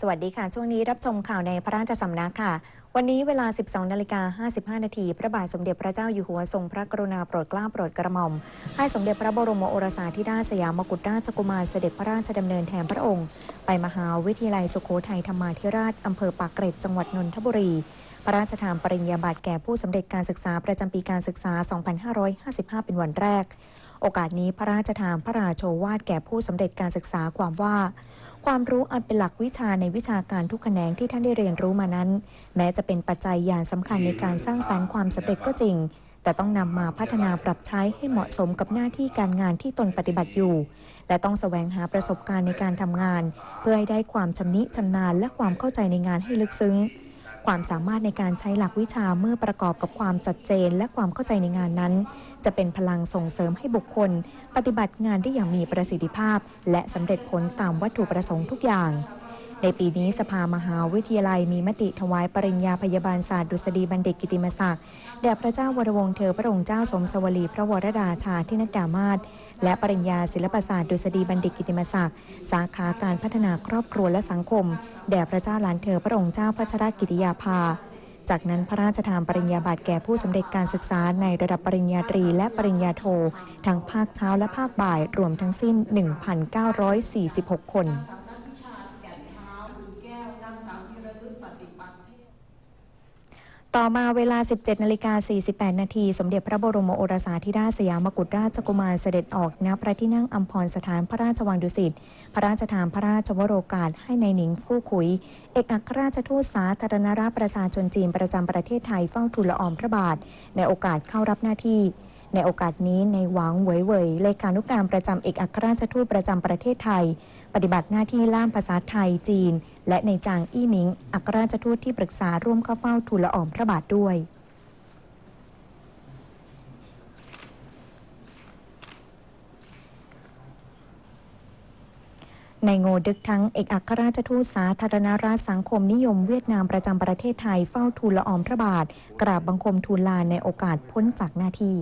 สวัสดีค่ะ ช่วงนี้รับชมข่าวในพระราชสำนักค่ะ วันนี้เวลา 12 นาฬิกา 55 นาที พระบาทสมเด็จพระเจ้าอยู่หัวทรงพระกรุณาโปรดเกล้าโปรดกระหม่อม ให้สมเด็จพระบรมโอรสาธิราชสยามกุฎราชกุมารเสด็จพระราชดำเนินแทนพระองค์ ไปมหาวิทยาลัยสุโขทัยธรรมาธิราชอำเภอปากเกร็ดจังหวัดนนทบุรี พระราชทานปริญญาบัตรแก่ผู้สำเร็จการศึกษาประจำปีการศึกษา 2555 เป็นวันแรก โอกาสนี้พระราชทานพระราโชวาทแก่ผู้สำเร็จการศึกษาความว่า ความรู้อันเป็นหลักวิชาในวิชาการทุกแขนงที่ท่านได้เรียนรู้มานั้น แม้จะเป็นปัจจัยอย่างสำคัญในการสร้างสรรค์ความสำเร็จก็จริง แต่ต้องนำมาพัฒนาปรับใช้ให้เหมาะสมกับหน้าที่การงานที่ตนปฏิบัติอยู่ และต้องแสวงหาประสบการณ์ในการทำงาน เพื่อให้ได้ความชำนิชำนาญและความเข้าใจในงานให้ลึกซึ้ง ความสามารถในการใช้หลักวิชาเมื่อประกอบกับความชัดเจนและความเข้าใจในงานนั้น จะเป็นพลังส่งเสริมให้บุคคล ปฏิบัติงานได้อย่างมีประสิทธิภาพ และสำเร็จผลตามวัตถุประสงค์ทุกอย่าง ในปีนี้สภามหาวิทยาลัยมีมติถวายปริญญาพยาบาลศาสตร์ดุษฎีบัณฑิตกิติมศักดิ์แด่พระเจ้าวรวงศ์เธอพระองค์เจ้าสมสวลีพระวรราชาธินดามาศและปริญญาศิลปศาสตร์ดุษฎีบัณฑิตกิติมศักดิ์สาขาการพัฒนาครอบครัวและสังคม แด่พระเจ้าหลานเธอพระองค์เจ้าพัชรกิติยาภาจากนั้นพระราชทานปริญญาบัตรแก่ผู้สำเร็จการศึกษาในระดับปริญญาตรีและปริญญาโท ทั้งภาคเช้าและภาคบ่ายรวมทั้งสิ้น 1,946 คน ต่อมาเวลา 17นาฬิกา48 นาที สมเด็จพระบรมโอรสาธิราชสยามกุฎราชกุมารเสด็จออกณพระที่นั่งอัมพรสถานพระราชวังดุสิต พระราชทานพระราชวโรกาสให้ในหนิงผู้ขุย เอกอัครราชทูตสาธารณรัฐประชาชนจีนประจำประเทศไทยเฝ้าทูลละอองพระบาท ในโอกาสเข้ารับหน้าที่ ในโอกาสนี้ในหวังเหวยเหวยเลขานุการประจำเอกอัครราชทูตประจำประเทศไทย ปฏิบัติหน้าที่ล่ามภาษาไทยจีน และในจางอี้หมิง อัครราชทูตที่ปรึกษาร่วมเข้าเฝ้าทูลละอองพระบาทด้วยในโงดึกทั้งเอกอัครราชทูตสาธารณรัฐสังคมนิยมเวียดนามประจำประเทศไทยเฝ้าทูลละอองพระบาท กราบบังคมทูลลาในโอกาสพ้นจากหน้าที่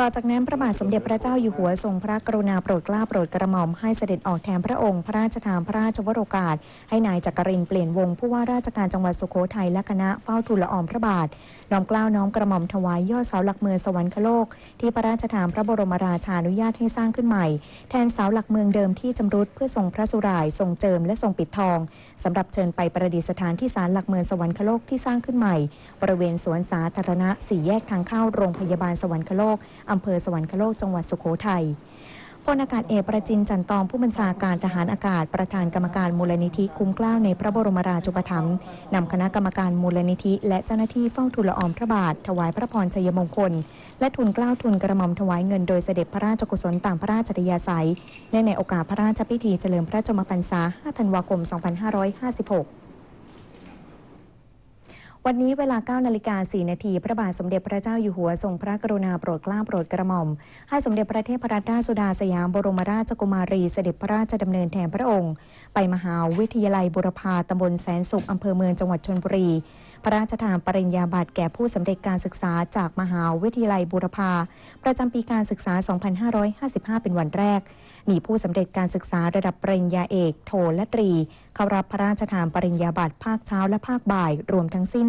ต่อจากนั้นพระบาทสมเด็จพระเจ้าอยู่หัวทรงพระกรุณาโปรดเกล้าโปรดกระหม่อมให้เสด็จออกแทนพระองค์ พระราชทานพระราชวโรกาส ให้นายจักรินเปลี่ยนวงผู้ว่าราชการจังหวัดสุโขทัยและคณะเฝ้าทูลละอองพระบาทน้อมเกล้าน้อมกระหม่อมถวายยอดเสาหลักเมืองสวรรคโลก ที่พระราชทานพระบรมราชานุญาตให้สร้างขึ้นใหม่ แทนเสาหลักเมืองเดิมที่จำรุดเพื่อทรงพระสุรายทรงเจิมและทรงปิดทองสำหรับเชิญไปประดิษฐานที่ศาลหลักเมืองสวรรคโลกที่สร้างขึ้นใหม่ บริเวณสวนสาธารณะสี่แยกทางเข้าโรงพยาบาลสวรรคโลกอำเภอสวรรคโลกจังหวัดสุโขทัยพลอากาศเอกประจินจันตองผู้บัญชาการทหารอากาศประธานกรรมการมูลนิธิคุ้มเกล้าในพระบรมราชูปถัมภ์นำคณะกรรมการมูลนิธิ และเจ้าหน้าที่เฝ้าทูลละอองพระบาท ถวายพระพรชัยมงคล และทุนเกล้าทุนกระหม่อมถวายเงินโดยเสด็จพระราชกุศลตามพระราชอัธยาศัยในในโอกาสพระราชพิธีเฉลิมพระชนมพรรษา 5 ธันวาคม 2556 วันนี้เวลา 9 นาฬิกา 4 นาที พระบาทสมเด็จพระเจ้าอยู่หัวทรงพระกรุณาโปรดเกล้าโปรดกระหม่อม ให้สมเด็จพระเทพรัตนราชสุดาสยามบรมราชกุมารีเสด็จพระราชดำเนินแทนพระองค์ ไปมหาวิทยาลัยบุรพาตำบลแสนสุขอำเภอเมืองจังหวัดชนบุรี ระราชทานปริญญาบัตรแก่ผู้สำเร็จการศึกษาจากมหาวิทยาลัยบุรพา ประจำปีการศึกษา 2555 เป็นวันแรก มีผู้สำเร็จการศึกษาระดับปริญญาเอก โทและตรี เข้ารับพระราชทานปริญญาบัตรภาคเช้าและภาคบ่าย รวมทั้งสิ้น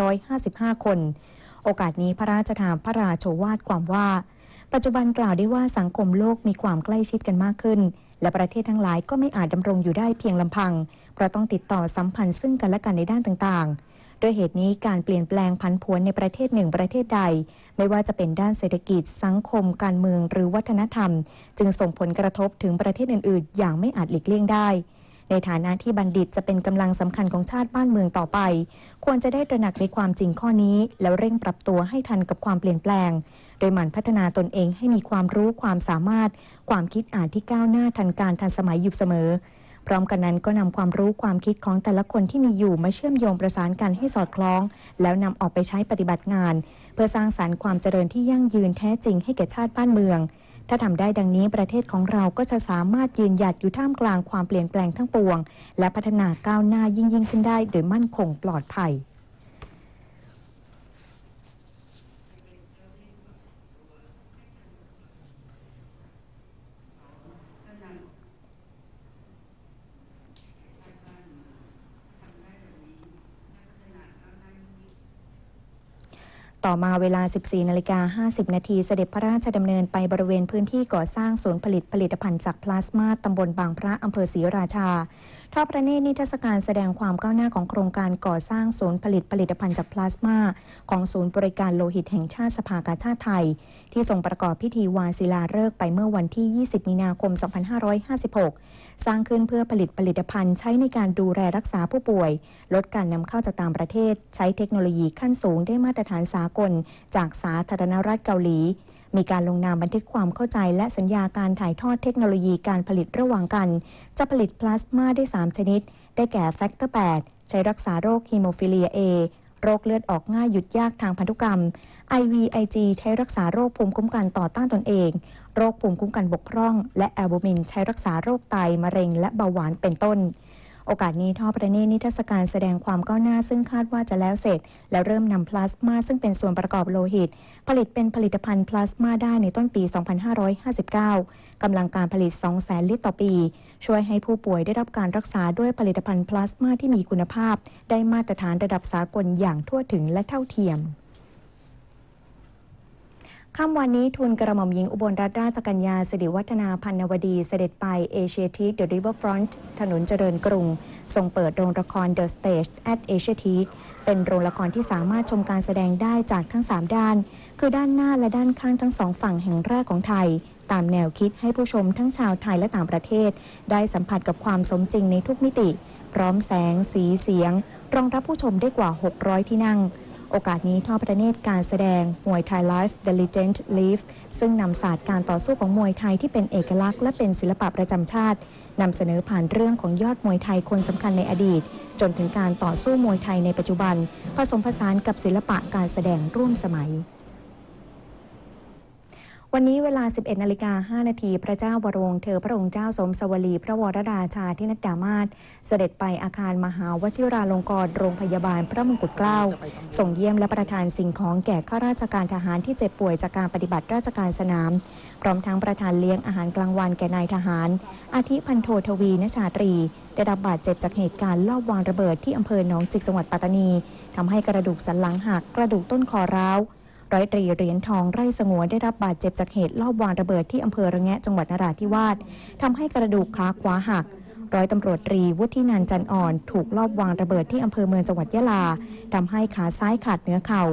6,955 คน โอกาสนี้พระราชทานพระราโชวาทความว่า ปัจจุบันกล่าวได้ว่าสังคมโลกมีความใกล้ชิดกันมากขึ้นและประเทศทั้งหลายก็ไม่อาจดำรงอยู่ได้เพียงลำพัง เพราะต้องติดต่อสัมพันธ์ซึ่งกันและกันในด้านต่างๆ ด้วยเหตุนี้การเปลี่ยนแปลงผันผวนในประเทศหนึ่งประเทศใด ไม่ว่าจะเป็นด้านเศรษฐกิจสังคม การเมืองหรือวัฒนธรรม จึงส่งผลกระทบถึงประเทศอื่น ๆ อย่างไม่อาจหลีกเลี่ยงได้ ในฐานะที่บัณฑิตจะเป็นกำลังสำคัญของชาติบ้านเมืองต่อไป ควรจะได้ตระหนักในความจริงข้อนี้ แล้วเร่งปรับตัวให้ทันกับความเปลี่ยนแปลง โดยหมั่นพัฒนาตนเองให้มีความรู้ความสามารถ ความคิดอ่านที่ก้าวหน้าทันการทันสมัยอยู่เสมอ พร้อมกันนั้นก็นำความรู้ความคิดของแต่ละคนที่มีอยู่มาเชื่อมโยงประสานกันให้สอดคล้อง แล้วนำออกไปใช้ปฏิบัติงาน เพื่อสร้างสรรค์ความเจริญที่ยั่งยืนแท้จริงให้แก่ชาติบ้านเมือง ถ้าทำได้ดังนี้ประเทศของเราก็จะสามารถยืนหยัดอยู่ท่ามกลางความเปลี่ยนแปลงทั้งปวง และพัฒนาก้าวหน้ายิ่งยิ่งขึ้นได้โดยมั่นคงปลอดภัย น ต่อมาเวลา 14 นาฬิกา 50 นาทีเสด็จพระราชดำเนินไปบริเวณพื้นที่ก่อสร้างศูนย์ผลิตผลิตภัณฑ์จากพลาสมาตำบลบางพระอำเภอศรีราชาทอดพระเนตรนิทรรศการแสดงความก้าวหน้าของโครงการก่อสร้างศูนย์ผลิตผลิตภัณฑ์จากพลาสมาของศูนย์บริการโลหิตแห่งชาติสภากาชาติไทย ที่ทรงประกอบพิธีวาศิลาฤกษ์ไปเมื่อวันที่ 20 มีนาคม 2556 สร้างขึ้นเพื่อผลิตผลิตภัณฑ์ใช้ในการดูแลรักษาผู้ป่วย ลดการนำเข้าจากต่างประเทศ ใช้เทคโนโลยีขั้นสูงได้มาตรฐานสากล จากสาธารณรัฐเกาหลี มีการลงนามบันทึกความเข้าใจและสัญญาการถ่ายทอดเทคโนโลยีการผลิตระหว่างกัน จะผลิตพลาสมาได้ 3 ชนิด ได้แก่แฟกเตอร์ 8 ใช้รักษาโรคฮีโมฟิเลีย A โรคเลือดออกง่ายหยุดยากทางพันธุกรรม IVIG ใช้รักษาโรคภูมิคุ้มกันต่อต้านตนเอง โรคภูมิคุ้มกันบกพร่อง และแอลบูมินใช้รักษาโรคไตมะเร็งและเบาหวานเป็นต้น โอกาสนี้ทอดประเนตรนิทรรศการแสดงความก้าวหน้าซึ่งคาดว่าจะแล้วเสร็จ แล้วเริ่มนำพลาสมาซึ่งเป็นส่วนประกอบโลหิต ผลิตเป็นผลิตภัณฑ์พลาสมาได้ในต้นปี 2559 กำลังการผลิต 200,000 ลิตรต่อปี ช่วยให้ผู้ป่วยได้รับการรักษาด้วยผลิตภัณฑ์พลาสมาที่มีคุณภาพ ได้มาตรฐานระดับสากลอย่างทั่วถึงและเท่าเทียม ค่ำวันนี้ทุนกระหม่อมหญิงอุบลรัตนราชกัญญาสิริวัฒนาพันนวดีเสด็จไปเอเชียที The Riverfront ถนนเจริญกรุง ทรงเปิดโรงละคร The Stage at Asia t e a เป็นโรงละครที่สามารถชมการแสดงได้จากทั้ง 3 ด้าน คือด้านหน้าและด้านข้างทั้งสองฝั่งแห่งแรกของไทย ตามแนวคิดให้ผู้ชมทั้งชาวไทยและต่างประเทศ ได้สัมผัสกับความสมจริงในทุกมิติ พร้อมแสง สีเสียง รองรับผู้ชมได้กว่า 600 ที่นั่ง โอกาสนี้ทอดพระเนตรการแสดงมวยไทยไลฟ์ The Legend Live ซึ่งนำศาสตร์การต่อสู้ของมวยไทยที่เป็นเอกลักษณ์และเป็นศิลปะประจำชาตินำเสนอผ่านเรื่องของยอดมวยไทยคนสำคัญในอดีต จนถึงการต่อสู้มวยไทยในปัจจุบัน ผสมผสานกับศิลปะการแสดงร่วมสมัย วันนี้เวลา 11นาฬิกา5นาทีพระเจ้าวรวงศ์เธอพระองค์เจ้าสมสวลี พระวรราชาธินัดดามาศเสด็จไปอาคารมหาวชิราลงกรณ์โรงพยาบาลพระมงกุฎเกล้าส่งเยี่ยมและประทานสิ่งของแก่ข้าราชการทหารที่เจ็บป่วยจากการปฏิบัติราชการสนาม พร้อมทั้งประทานเลี้ยงอาหารกลางวันแก่นายทหาร อาทิพันโททวีนชาตรี ได้รับบาดเจ็บจากเหตุการณ์ลอบวางระเบิดที่อำเภอหนองจิกจังหวัดปัตตานีทำให้กระดูกสันหลังหักกระดูกต้นคอร้าว ร้อยตรีเหรียญทองไร่สงวนได้รับบาดเจ็บจากเหตุลอบวางระเบิดที่อำเภอระแงะจังหวัดนราธิวาสทำให้กระดูกขาขวาหัก ร้อยตำรวจตรีวุฒินันจันอ่อน ถูกลอบวางระเบิดที่อำเภอเมืองจังหวัดยะลาทำให้ขาซ้ายขาดเนื้อเข่า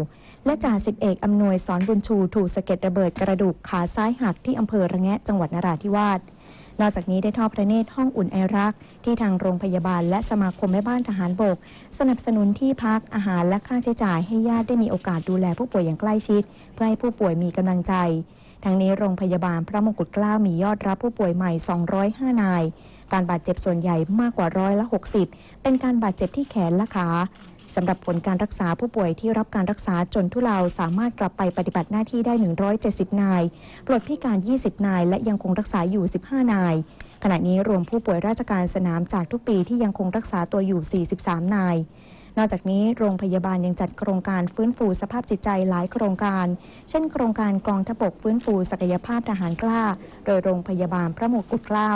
และจ่าสิบเอกอำนวยสอนบุญชูถูกสะเก็ดระเบิดกระดูกขาซ้ายหักที่อำเภอระแงะจังหวัดนราธิวาส นอกจากนี้ได้ทอดพระเนตรห้องอุ่นไอรัก ที่ทางโรงพยาบาลและสมาคมแม่บ้านทหารบก สนับสนุนที่พักอาหารและค่าใช้จ่ายให้ญาติได้มีโอกาสดูแลผู้ป่วยอย่างใกล้ชิด เพื่อให้ผู้ป่วยมีกำลังใจ ทั้งนี้โรงพยาบาลพระมงกุฎเกล้ามียอดรับผู้ป่วยใหม่ 205 นาย การบาดเจ็บส่วนใหญ่มากกว่าร้อยละ 60 เป็นการบาดเจ็บที่แขนและขา สำหรับผลการรักษาผู้ป่วยที่รับการรักษาจนทุเลาสามารถกลับไปปฏิบัติหน้าที่ได้ 170 นาย ปลดพิการ 20 นาย และยังคงรักษาอยู่ 15 นาย ขณะนี้รวมผู้ป่วยราชการสนามจากทุกปีที่ยังคงรักษาตัวอยู่ 43 นาย นอกจากนี้โรงพยาบาลยังจัดโครงการฟื้นฟูสภาพจิตใจหลายโครงการ เช่น โครงการกองทบกฟื้นฟูศักยภาพทหารกล้า โดยโรงพยาบาลพระมงกุฎเกล้า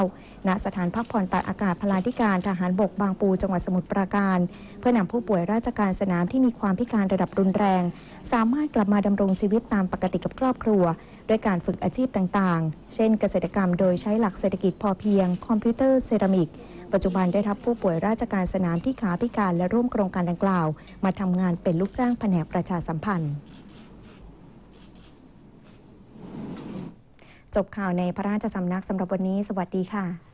ณ สถานพักผ่อนตากอากาศพลาธิการทหารบกบางปูจังหวัดสมุทรปราการ เพื่อนำผู้ป่วยราชการสนามที่มีความพิการระดับรุนแรง สามารถกลับมาดำรงชีวิตตามปกติกับครอบครัวด้วยการฝึกอาชีพต่างๆ เช่น เกษตรกรรมโดยใช้หลักเศรษฐกิจพอเพียง คอมพิวเตอร์เซรามิก ปัจจุบันได้รับผู้ป่วยราชการสนามที่ขาพิการและร่วมโครงการดังกล่าว มาทำงานเป็นลูกจ้างแผนกประชาสัมพันธ์ จบข่าวในพระราชสำนักสำหรับวันนี้ สวัสดีค่ะ